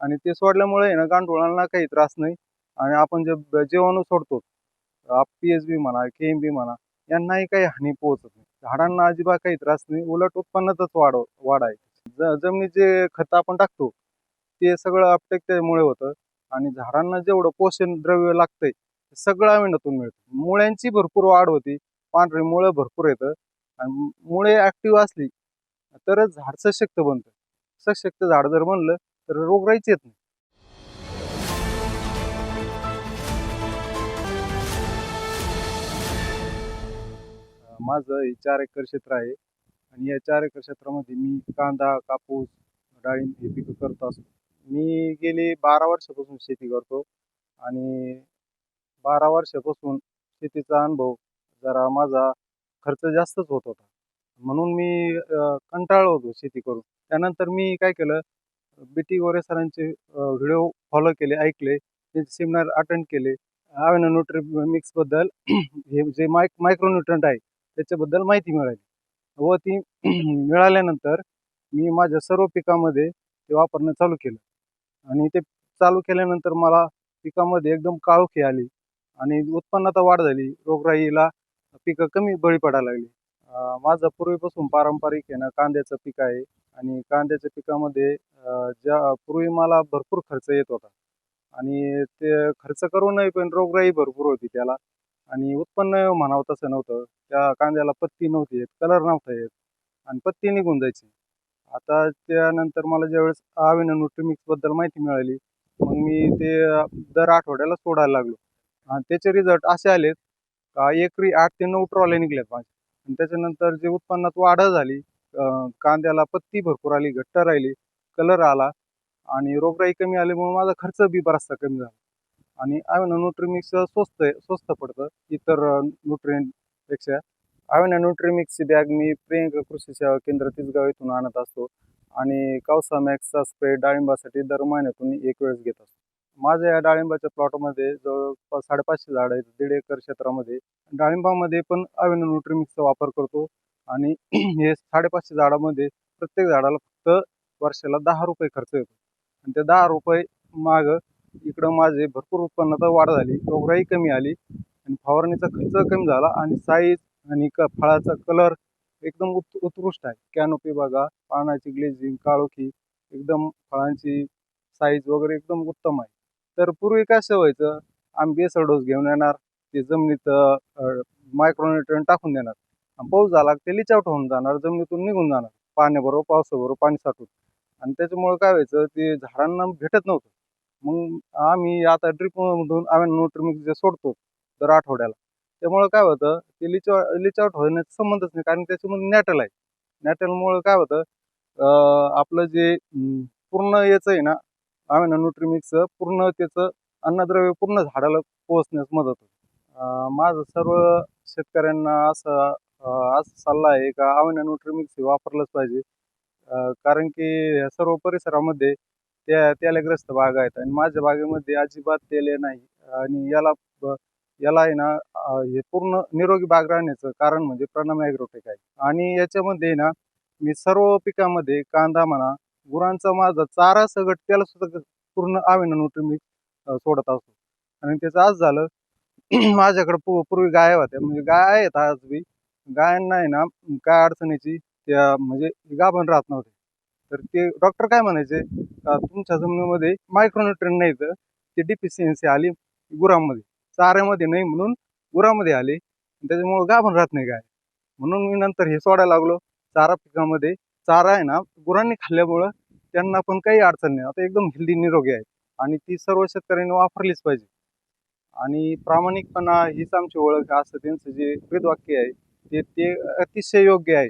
आणि ते सोडल्यामुळे आहे ना गांडुळांना काही त्रास नाही. आणि आपण जे जेवाणू जीवाणू सोडतो पी एस बी म्हणा के एम बी म्हणा यांनाही काही हानी पोहोचत नाही. झाडांना अजिबात काही त्रास नाही. उलट उत्पन्नातच वाढ वाढ आहे. ज जमिनीत जे खत आपण टाकतो ते सगळं अपटेक त्यामुळे होतं. आणि झाडांना जेवढं पोषण द्रव्य लागतंय ते सगळं अविनातून मिळतं. मुळ्यांची भरपूर वाढ होती. पांढरी मुळं भरपूर येतं. आणि मुळे ॲक्टिव्ह असली तरच झाड सशक्त बनतं. सशक्त झाड जर बनलं तर रोगराईच येत नाही. माझं हे चार एकर क्षेत्र आहे आणि या चार एकर क्षेत्रामध्ये मी कांदा कापूस डाळिंब हे पिकं करत असतो. मी गेली बारा वर्षापासून शेती करतो आणि बारा वर्षापासून शेतीचा अनुभव जरा माझा खर्च जास्तच होत होता. म्हणून मी कंटाळ कंटाळलो होतो शेती करून. त्यानंतर मी काय केलं टी गोरे सरांचे व्हिडिओ फॉलो केले ऐकले त्यांचे सेमिनार अटेंड केले. आवेना न्यूट्री मिक्सबद्दल हे जे मायक मायक्रो न्यूट्रंट आहे त्याच्याबद्दल माहिती मिळाली. व ती मिळाल्यानंतर मी माझ्या सर्व पिकामध्ये ते वापरणं चालू केलं. आणि ते चालू केल्यानंतर मला पिकामध्ये एकदम काळोखी आली आणि उत्पन्नात वाढ झाली रोगराईला पिकं कमी बळी पडायला लागली. माझं पूर्वीपासून पारंपरिक आहे ना कांद्याचं पीक आहे आणि कांद्याच्या पिकामध्ये ज्या पूर्वी मला भरपूर खर्च येत होता. आणि ते खर्च करूनही पण रोगराई भरपूर होती त्याला. आणि उत्पन्न म्हणावं तसं नव्हतं. त्या कांद्याला पत्ती नव्हती येत कलर नव्हता येत आणि पत्ती निघून जायची. आता त्यानंतर मला ज्यावेळेस आविना न्यूट्रिमिक्सबद्दल माहिती मिळाली मग मी ते दर आठवड्याला सोडायला लागलो. आणि त्याचे रिझल्ट असे आलेत का एकरी आठ ते नऊ ट्रॉले निघल्यात माझे. आणि त्याच्यानंतर जे उत्पन्नात वाढ झाली कांद्याला पत्ती भरपूर आली घट्ट राहिली कलर आला आणि रोगराई कमी आल्यामुळे माझा खर्च बी बराचसा कमी झाला. आणि आव्हाना न्यूट्रीमिक्स स्वस्त आहे स्वस्त पडतं इतर न्यूट्रियनपेक्षा आव्हाना न्यूट्रीमिक्सची बॅग मी प्रियंका कृषी सेवा केंद्र तिसगाव इथून आणत असतो आणि कावसा मॅक्सचा स्प्रे डाळिंबासाठी दर महिन्यातून एक वेळेस घेत असतो. माझ्या या डाळिंबाच्या प्लॉटमध्ये जवळपास साडेपाचशे झाड आहेत दीड एकर क्षेत्रामध्ये. डाळिंबामध्ये पण आव्हाना न्यूट्रीमिक्सचा वापर करतो. आणि हे साडेपाचशे झाडामध्ये प्रत्येक झाडाला फक्त वर्षाला दहा रुपये खर्च येतो. आणि त्या दहा रुपये माग इकडं माझे भरपूर उत्पन्नात वाढ झाली रोगराई कमी आली आणि फवारणीचा खर्च कमी झाला आणि साईज आणि क फळाचा कलर एकदम उत् उत्कृष्ट आहे. कॅनोपी बघा पानाची ग्लेझिंग काळोखी एकदम फळांची साईज वगैरे एकदम उत्तम आहे. तर पूर्वी कसं व्हायचं आम्ही बेसर डोस घेऊन येणार ते जमिनीत मायक्रोन्युट्रन टाकून देणार. पाऊस झाला ते लिचावट होऊन जाणार जमिनीतून निघून जाणार पाण्याबरोबर पावसाबरोबर पाणी साठून. आणि त्याच्यामुळे काय व्हायचं ते झाडांना भेटत नव्हतं. मग आम्ही आता ड्रिपमधून आम्ही न्यूट्रिमिक्स जे सोडतो दर आठवड्याला त्यामुळं काय होतं ते लिचा लिचावट होण्याचा संबंधच नाही कारण त्याच्यामध्ये नॅटल आहे. नॅटलमुळं काय होतं आपलं जे पूर्ण याचं आहे ना आम्ही न्यूट्रिमिक्सचं पूर्ण त्याचं अन्नद्रव्य पूर्ण झाडाला पोहोचण्यास मदत होते. माझं सर्व शेतकऱ्यांना असं आज असा सल्ला आहे का? आव्हाना न्यूट्रिमिक्स हे वापरलंच पाहिजे. कारण की ह्या सर्व परिसरामध्ये त्या तेलग्रस्त भाग आहेत आणि माझ्या बागेमध्ये अजिबात तेले नाही. आणि याला याला आहे ना हे पूर्ण निरोगी बाग राहण्याचं कारण म्हणजे प्रणम ॲग्रोटेक आहे. आणि याच्यामध्ये ना मी सर्व पिकामध्ये कांदा म्हणा गुरांचा माझा चारा सगट त्याला सुद्धा पूर्ण आवेना न्यूट्रिमिक्स सोडत असतो. आणि त्याचं आज झालं माझ्याकडे पू पूर्वी गाय होत्या. म्हणजे गाय आहेत आज बी. गायांना आहे ना काय अडचणीची त्या म्हणजे गाभण राहत नव्हते. तर ते डॉक्टर काय म्हणायचे का तुमच्या जमिनीमध्ये मायक्रोन्युट्रेन नाही तर ते डिफिशियन्सी आली गुरांमध्ये. चाऱ्यामध्ये नाही म्हणून गुरामध्ये आली. त्याच्यामुळं गाभण राहत नाही गाय. म्हणून मी नंतर हे सोडायला लागलो. चारा पिकामध्ये चारा आहे ना गुरांनी खाल्ल्यामुळं त्यांना पण काही अडचण नाही. आता एकदम हेल्दी निरोगी आहे. आणि ती सर्व शेतकऱ्यांनी वापरलीच पाहिजे. आणि प्रामाणिकपणा हीच आमची ओळख असं त्यांचं जे वेदवाक्य आहे ते ते अतिशय योग्य आहे.